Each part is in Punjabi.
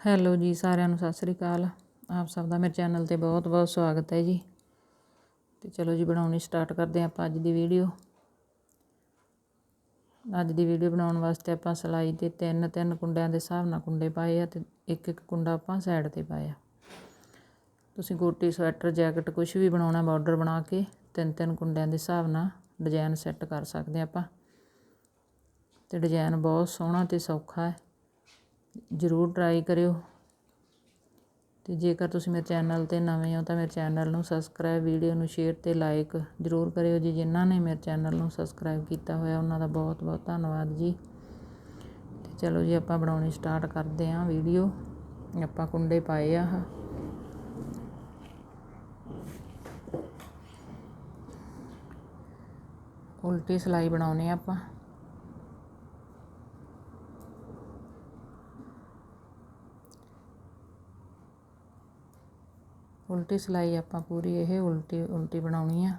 ਹੈਲੋ ਜੀ, ਸਾਰਿਆਂ ਨੂੰ ਸਤਿ ਸ੍ਰੀ ਅਕਾਲ। ਆਪ ਸਭ ਦਾ ਮੇਰੇ ਚੈਨਲ ਤੇ ਬਹੁਤ ਬਹੁਤ ਸਵਾਗਤ ਹੈ ਜੀ। ਤੇ ਚਲੋ ਜੀ, ਬਣਾਉਣੀ ਸਟਾਰਟ ਕਰਦੇ ਹਾਂ ਆਪਾਂ ਅੱਜ ਦੀ ਵੀਡੀਓ ਅੱਜ ਦੀ ਵੀਡੀਓ ਬਣਾਉਣ ਵਾਸਤੇ ਆਪਾਂ ਸਲਾਈ ਤੇ ਤਿੰਨ ਤਿੰਨ ਕੁੰਡਿਆਂ ਦੇ ਹਿਸਾਬ ਨਾਲ ਕੁੰਡੇ ਪਾਏ ਆ ਤੇ ਇੱਕ ਇੱਕ ਕੁੰਡਾ ਆਪਾਂ ਸਾਈਡ ਤੇ ਪਾਇਆ। ਤੁਸੀਂ ਗੋਟੀ, ਸਵੈਟਰ, ਜੈਕਟ ਕੁਝ ਵੀ ਬਣਾਉਣਾ ਬਾਰਡਰ ਬਣਾ ਕੇ ਤਿੰਨ ਤਿੰਨ ਕੁੰਡਿਆਂ ਦੇ ਹਿਸਾਬ ਨਾਲ ਡਿਜ਼ਾਈਨ ਸੈੱਟ ਕਰ ਸਕਦੇ ਆਪਾਂ। ਤੇ ਡਿਜ਼ਾਈਨ ਬਹੁਤ ਸੋਹਣਾ ਤੇ ਸੌਖਾ ਹੈ। ਜ਼ਰੂਰ ਟਰਾਈ ਕਰਿਓ। ਅਤੇ ਜੇਕਰ ਤੁਸੀਂ ਮੇਰੇ ਚੈਨਲ ਤੇ ਨਵੇਂ ਹੋ ਤਾਂ ਮੇਰੇ ਚੈਨਲ ਨੂੰ ਸਬਸਕ੍ਰਾਈਬ ਵੀਡੀਓ ਨੂੰ ਸ਼ੇਅਰ ਅਤੇ ਲਾਈਕ ਜ਼ਰੂਰ ਕਰਿਓ ਜੀ। ਜਿਨ੍ਹਾਂ ਨੇ ਮੇਰੇ ਚੈਨਲ ਨੂੰ ਸਬਸਕ੍ਰਾਈਬ ਕੀਤਾ ਹੋਇਆ, ਉਹਨਾਂ ਦਾ ਬਹੁਤ ਬਹੁਤ ਧੰਨਵਾਦ ਜੀ। ਅਤੇ ਚਲੋ ਜੀ, ਆਪਾਂ ਬਣਾਉਣੀ ਸਟਾਰਟ ਕਰਦੇ ਹਾਂ ਵੀਡੀਓ ਆਪਾਂ ਕੁੰਡੇ ਪਾਏ ਆ। ਉਲਟੀ ਸਲਾਈ ਬਣਾਉਣੀ ਆਪਾਂ। ਉਲਟੀ ਸਲਾਈ ਆਪਾਂ ਪੂਰੀ ਇਹ ਉਲਟੀ ਉਲਟੀ ਬਣਾਉਣੀ ਆ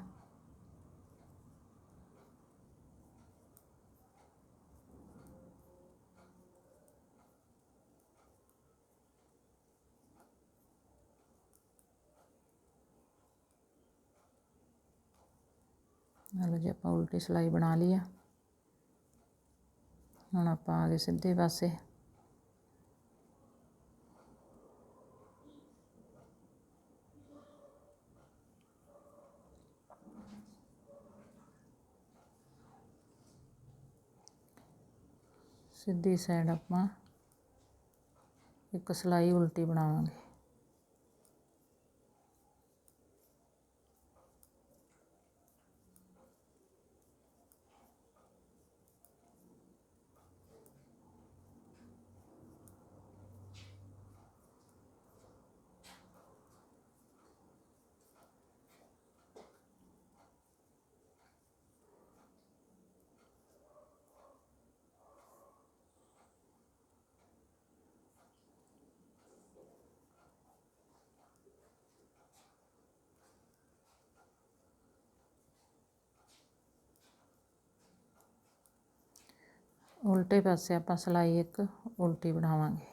ਲਓ ਜੀ ਆਪਾਂ ਉਲਟੀ ਸਲਾਈ ਬਣਾ ਲਈ ਆ ਹੁਣ ਆਪਾਂ ਆ ਗਏ ਸਿੱਧੇ ਪਾਸੇ ਸਿੱਧੀ ਸਾਈਡ ਆਪਾਂ ਇੱਕ ਸਲਾਈ ਉਲਟੀ ਬਣਾਵਾਂਗੇ। ਉਲਟੇ ਪਾਸੇ ਆਪਾਂ ਸਲਾਈ ਇੱਕ ਉਲਟੀ ਬਣਾਵਾਂਗੇ।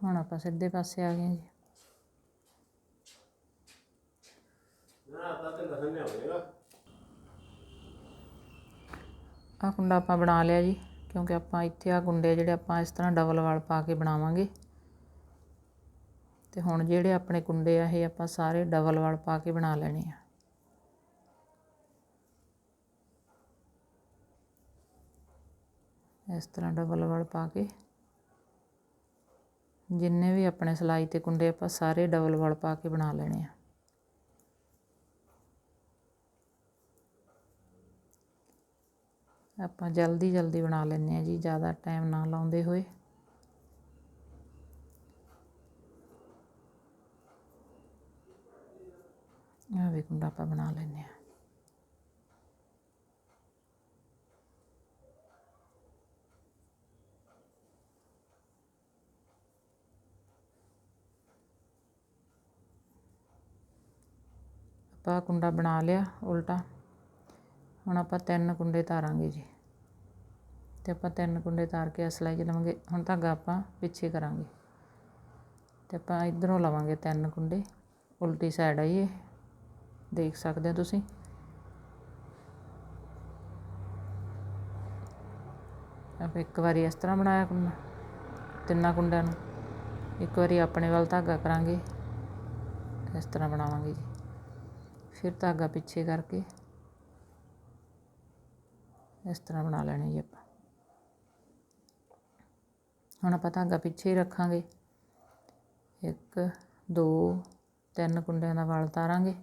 ਹੁਣ ਆਪਾਂ ਸਿੱਧੇ ਪਾਸੇ ਆ ਗਏ ਜੀ। ਆ ਕੁੰਡਾ ਆਪਾਂ ਬਣਾ ਲਿਆ ਜੀ, ਕਿਉਂਕਿ ਆਪਾਂ ਇੱਥੇ ਆ ਕੁੰਡੇ ਜਿਹੜੇ ਆਪਾਂ ਇਸ ਤਰ੍ਹਾਂ ਡਬਲ ਵਾਲ ਪਾ ਕੇ ਬਣਾਵਾਂਗੇ। ਤੇ ਹੁਣ ਜਿਹੜੇ ਆਪਣੇ ਕੁੰਡੇ ਆ, ਇਹ ਆਪਾਂ ਸਾਰੇ ਡਬਲ ਵਾਲ ਪਾ ਕੇ ਬਣਾ ਲੈਣੇ ਆ। ਇਸ ਤਰ੍ਹਾਂ ਡਬਲ ਵਾਲ ਪਾ ਕੇ ਜਿੰਨੇ ਵੀ ਆਪਣੇ ਸਲਾਈ ਤੇ ਕੁੰਡੇ ਆਪਾਂ ਸਾਰੇ ਡਬਲ ਵਾਲ ਪਾ ਕੇ ਬਣਾ ਲੈਣੇ ਆ। ਆਪਾਂ ਜਲਦੀ ਜਲਦੀ ਬਣਾ ਲੈਂਦੇ ਹਾਂ ਜੀ, ਜ਼ਿਆਦਾ ਟਾਈਮ ਨਾ ਲਾਉਂਦੇ ਹੋਏ। ਆ ਵੀ ਕੁੰਡਾ ਆਪਾਂ ਬਣਾ ਲੈਂਦੇ ਹਾਂ। ਆਪਾਂ ਕੁੰਡਾ ਬਣਾ ਲਿਆ, ਉਲਟਾ। ਹੁਣ ਆਪਾਂ ਤਿੰਨ ਕੁੰਡੇ ਤਾਰਾਂਗੇ ਜੀ। ਤੇ ਆਪਾਂ ਤਿੰਨ ਕੁੰਡੇ ਤਾਰ ਕੇ ਅਸਲਾਈ ਚ ਲਵਾਂਗੇ। ਹੁਣ ਧਾਗਾ ਆਪਾਂ ਪਿੱਛੇ ਕਰਾਂਗੇ। ਤੇ ਆਪਾਂ ਇਧਰੋਂ ਲਵਾਂਗੇ ਤਿੰਨ ਕੁੰਡੇ। ਉਲਟੀ ਸਾਈਡ ਆ ਇਹ। ਦੇਖ ਸਕਦੇ ਹੋ ਤੁਸੀਂ। ਆਪਾਂ ਇੱਕ ਵਾਰੀ ਇਸ ਤਰ੍ਹਾਂ ਬਣਾਇਆ ਕੁੰਡਾ। ਤਿੰਨਾਂ ਕੁੰਡਿਆਂ ਨੂੰ। ਇੱਕ ਵਾਰੀ ਆਪਣੇ ਵੱਲ ਧਾਗਾ ਕਰਾਂਗੇ। ਇਸ ਤਰ੍ਹਾਂ ਬਣਾਵਾਂਗੇ ਜੀ। ਫਿਰ ਧਾਗਾ ਪਿੱਛੇ ਕਰਕੇ। ਇਸ ਤਰ੍ਹਾਂ ਬਣਾ ਲੈਣੇ ਜੀ ਆਪਾਂ। ਹੁਣ ਆਪਾਂ ਧਾਗਾ ਪਿੱਛੇ ਹੀ ਰੱਖਾਂਗੇ। ਇੱਕ, ਦੋ, ਤਿੰਨ ਕੁੰਡਿਆਂ ਦਾ ਵਾਲ ਤਾਰਾਂਗੇ।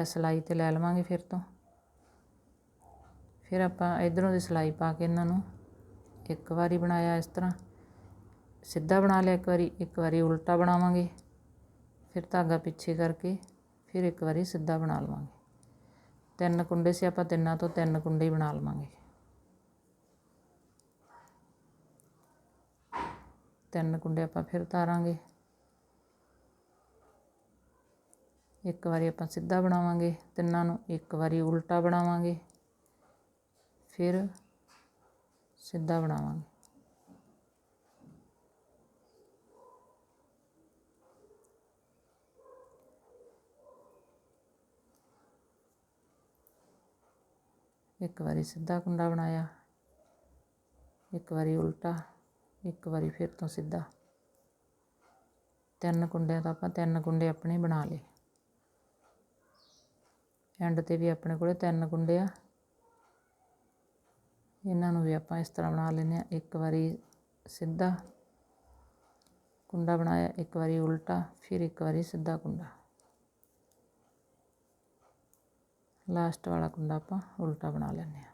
ਇਹ ਸਲਾਈ ਤੇ ਲੈ ਲਵਾਂਗੇ ਫਿਰ ਤੋਂ। ਫਿਰ ਆਪਾਂ ਇਧਰੋਂ ਦੀ ਸਲਾਈ ਪਾ ਕੇ ਇਹਨਾਂ ਨੂੰ ਇੱਕ ਵਾਰੀ ਬਣਾਇਆ ਇਸ ਤਰ੍ਹਾਂ। ਸਿੱਧਾ ਬਣਾ ਲਿਆ ਇੱਕ ਵਾਰੀ ਇੱਕ ਵਾਰੀ ਉਲਟਾ ਬਣਾਵਾਂਗੇ। ਫਿਰ ਧਾਗਾ ਪਿੱਛੇ ਕਰਕੇ ਫਿਰ ਇੱਕ ਵਾਰੀ ਸਿੱਧਾ ਬਣਾ ਲਵਾਂਗੇ। ਤਿੰਨ ਕੁੰਡੇ ਸੀ, ਆਪਾਂ ਤਿੰਨਾਂ ਤੋਂ ਤਿੰਨ ਕੁੰਡੇ ਹੀ ਬਣਾ ਲਵਾਂਗੇ। ਤਿੰਨ ਕੁੰਡੇ ਆਪਾਂ ਫਿਰ ਉਤਾਰਾਂਗੇ। ਇੱਕ ਵਾਰੀ ਆਪਾਂ ਸਿੱਧਾ ਬਣਾਵਾਂਗੇ, ਤਿੰਨਾਂ ਨੂੰ ਇੱਕ ਵਾਰੀ ਉਲਟਾ ਬਣਾਵਾਂਗੇ, ਫਿਰ ਸਿੱਧਾ ਬਣਾਵਾਂਗੇ। ਇੱਕ ਵਾਰੀ ਸਿੱਧਾ ਕੁੰਡਾ ਬਣਾਇਆ, ਇੱਕ ਵਾਰੀ ਉਲਟਾ, ਇੱਕ ਵਾਰੀ ਫਿਰ ਤੋਂ ਸਿੱਧਾ। ਤਿੰਨ ਕੁੰਡਿਆਂ ਦਾ ਆਪਾਂ ਤਿੰਨ ਕੁੰਡੇ ਆਪਣੇ ਬਣਾ ਲਏ। ਐਂਡ ਤੇ ਵੀ ਆਪਣੇ ਕੋਲੇ ਤਿੰਨ ਕੁੰਡੇ ਆ। ਇਹਨਾਂ ਨੂੰ ਵੀ ਆਪਾਂ ਇਸ ਤਰ੍ਹਾਂ ਬਣਾ ਲੈਂਦੇ ਆ ਇੱਕ ਵਾਰੀ ਸਿੱਧਾ ਕੁੰਡਾ ਬਣਾਇਆ, ਇੱਕ ਵਾਰੀ ਉਲਟਾ, ਫਿਰ ਇੱਕ ਵਾਰੀ ਸਿੱਧਾ ਕੁੰਡਾ। ਲਾਸਟ ਵਾਲਾ ਕੁੰਡਾ ਆਪਾਂ ਉਲਟਾ ਬਣਾ ਲੈਂਦੇ ਹਾਂ।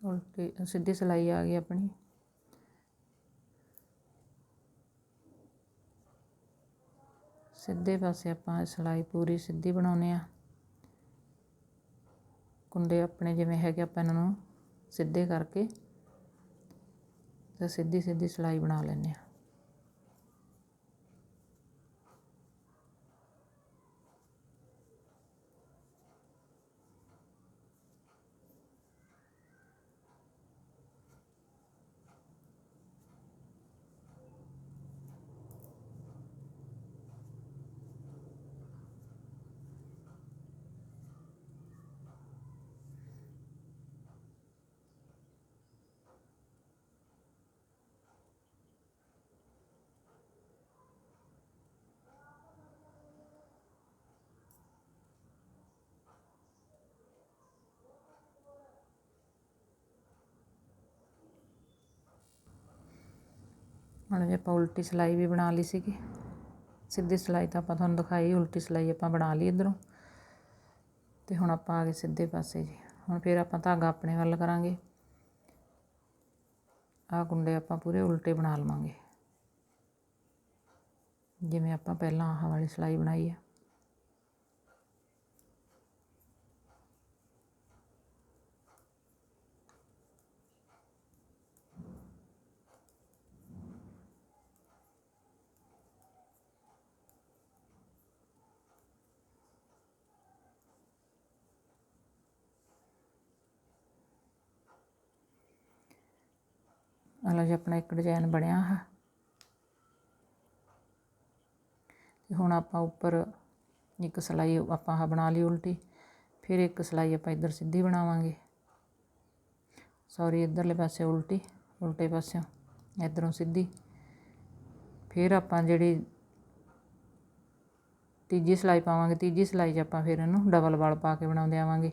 ਉਲਟੀ, ਸਿੱਧੀ ਸਿਲਾਈ ਆ ਗਈ ਆਪਣੀ। ਸਿੱਧੇ ਪਾਸੇ ਆਪਾਂ ਸਿਲਾਈ ਪੂਰੀ ਸਿੱਧੀ ਬਣਾਉਨੇ ਆ ਕੁੰਡੇ ਆਪਣੇ ਜਿਵੇਂ ਹੈਗੇ ਆਪਾਂ ਇਹਨਾਂ ਨੂੰ ਸਿੱਧੇ ਕਰਕੇ ਤਾਂ ਸਿੱਧੀ ਸਿੱਧੀ ਸਿਲਾਈ ਬਣਾ ਲੈਂਦੇ ਹਾਂ। ਹੁਣ ਜੇ ਆਪਾਂ ਉਲਟੀ ਸਿਲਾਈ ਵੀ ਬਣਾ ਲਈ ਸੀਗੀ, ਸਿੱਧੀ ਸਿਲਾਈ ਤਾਂ ਆਪਾਂ ਤੁਹਾਨੂੰ ਦਿਖਾਈ, ਉਲਟੀ ਸਿਲਾਈ ਆਪਾਂ ਬਣਾ ਲਈ ਇਧਰੋਂ। ਤੇ ਹੁਣ ਆਪਾਂ ਆ ਗਏ ਸਿੱਧੇ ਪਾਸੇ ਜੀ। ਹੁਣ ਫਿਰ ਆਪਾਂ ਧਾਗਾ ਆਪਣੇ ਵੱਲ ਕਰਾਂਗੇ। ਆਹ ਗੁੰਡੇ ਆਪਾਂ ਪੂਰੇ ਉਲਟੇ ਬਣਾ ਲਵਾਂਗੇ। ਜਿਵੇਂ ਆਪਾਂ ਪਹਿਲਾਂ ਆਹ ਵਾਲੀ ਸਿਲਾਈ ਬਣਾਈ ਆ। ਲਓ ਜੀ ਆਪਣਾ ਇੱਕ ਡਿਜ਼ਾਈਨ ਬਣਿਆ ਆ ਤੇ ਹੁਣ ਆਪਾਂ ਉੱਪਰ ਇੱਕ ਸਿਲਾਈ ਆਪਾਂ ਆਹ ਬਣਾ ਲਈ ਉਲਟੀ, ਫਿਰ ਇੱਕ ਸਿਲਾਈ ਆਪਾਂ ਇੱਧਰ ਸਿੱਧੀ ਬਣਾਵਾਂਗੇ। ਸੌਰੀ ਇੱਧਰਲੇ ਪਾਸੇ ਉਲਟੀ, ਉਲਟੇ ਪਾਸਿਓਂ, ਇੱਧਰੋਂ ਸਿੱਧੀ। ਫਿਰ ਆਪਾਂ ਜਿਹੜੀ ਤੀਜੀ ਸਿਲਾਈ ਪਾਵਾਂਗੇ, ਤੀਜੀ ਸਿਲਾਈ 'ਚ ਆਪਾਂ ਫਿਰ ਇਹਨੂੰ ਡਬਲ ਵਾਲ ਪਾ ਕੇ ਬਣਾਉਂਦੇ ਆਵਾਂਗੇ।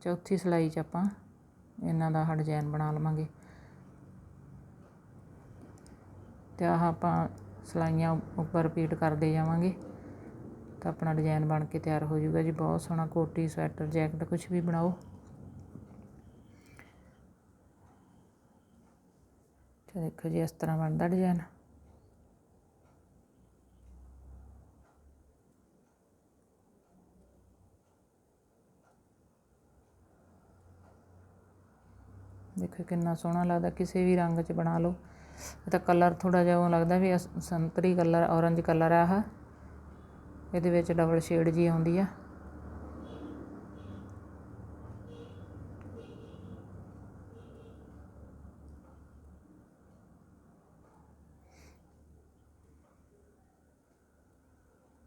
ਚੌਥੀ ਸਿਲਾਈ 'ਚ ਆਪਾਂ ਇਹਨਾਂ ਦਾ ਆਹ ਡਿਜ਼ਾਇਨ ਬਣਾ ਲਵਾਂਗੇ। ਤੇ ਆਹ ਆਪਾਂ ਸਿਲਾਈਆਂ ਉੱਪਰ ਰਿਪੀਟ ਕਰਦੇ ਜਾਵਾਂਗੇ। ਤਾਂ ਆਪਣਾ ਡਿਜ਼ਾਈਨ ਬਣ ਕੇ ਤਿਆਰ ਹੋ ਜਾਊਗਾ ਜੀ। ਬਹੁਤ ਸੋਹਣਾ ਕੋਟੀ, ਸਵੈਟਰ, ਜੈਕਟ ਕੁਝ ਵੀ ਬਣਾਓ। ਤੇ ਦੇਖੋ ਜੀ, ਇਸ ਤਰ੍ਹਾਂ ਬਣਦਾ ਡਿਜ਼ਾਈਨ ਦੇਖੋ ਕਿੰਨਾ ਸੋਹਣਾ ਲੱਗਦਾ, ਕਿਸੇ ਵੀ ਰੰਗ 'ਚ ਬਣਾ ਲਓ। ਇਹ ਤਾਂ ਕਲਰ ਥੋੜ੍ਹਾ ਜਿਹਾ ਉਹ ਲੱਗਦਾ ਵੀ ਸੰਤਰੀ ਕਲਰ ਔਰੰਜ ਕਲਰ ਆ ਆਹ। ਇਹਦੇ ਵਿੱਚ ਡਬਲ ਸ਼ੇਡ ਜੀ ਆਉਂਦੀ ਆ।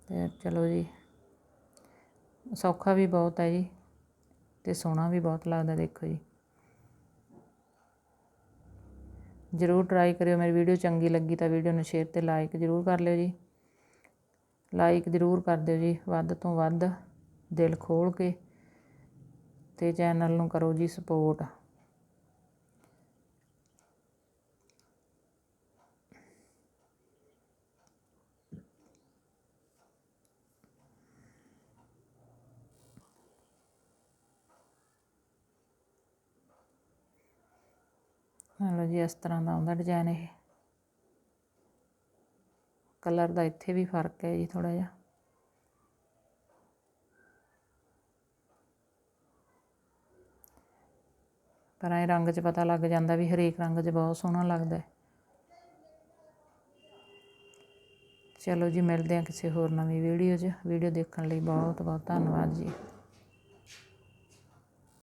ਤੇ ਚਲੋ ਜੀ, ਸੌਖਾ ਵੀ ਬਹੁਤ ਹੈ ਜੀ ਤੇ ਸੋਹਣਾ ਵੀ ਬਹੁਤ ਲੱਗਦਾ ਦੇਖੋ ਜੀ। ਜ਼ਰੂਰ ਟਰਾਈ ਕਰਿਓ, ਮੇਰੀ ਵੀਡੀਓ ਚੰਗੀ ਲੱਗੀ ਤਾਂ ਵੀਡੀਓ ਨੂੰ ਸ਼ੇਅਰ ਤੇ ਲਾਈਕ ਜ਼ਰੂਰ ਕਰ ਲਿਓ ਜੀ। ਲਾਈਕ ਜ਼ਰੂਰ ਕਰ ਦਿਓ ਜੀ, ਵੱਧ ਤੋਂ ਵੱਧ ਦਿਲ ਖੋਲ ਕੇ ਤੇ ਚੈਨਲ ਨੂੰ ਕਰੋ ਜੀ ਸਪੋਰਟ ਲਓ ਜੀ, ਇਸ ਤਰ੍ਹਾਂ ਦਾ ਆਉਂਦਾ ਡਿਜ਼ਾਈਨ ਇਹ। ਕਲਰ ਦਾ ਇੱਥੇ ਵੀ ਫ਼ਰਕ ਹੈ ਜੀ ਥੋੜਾ ਜਿਹਾ। ਪਰ ਇਹ ਰੰਗ 'ਚ ਪਤਾ ਲੱਗ ਜਾਂਦਾ ਵੀ ਹਰੇਕ ਰੰਗ 'ਚ ਬਹੁਤ ਸੋਹਣਾ ਲੱਗਦਾ ਚਲੋ ਜੀ, ਮਿਲਦੇ ਹਾਂ ਕਿਸੇ ਹੋਰ ਨਵੀਂ ਵੀਡੀਓ 'ਚ। ਵੀਡੀਓ ਦੇਖਣ ਲਈ ਬਹੁਤ ਬਹੁਤ ਧੰਨਵਾਦ ਜੀ।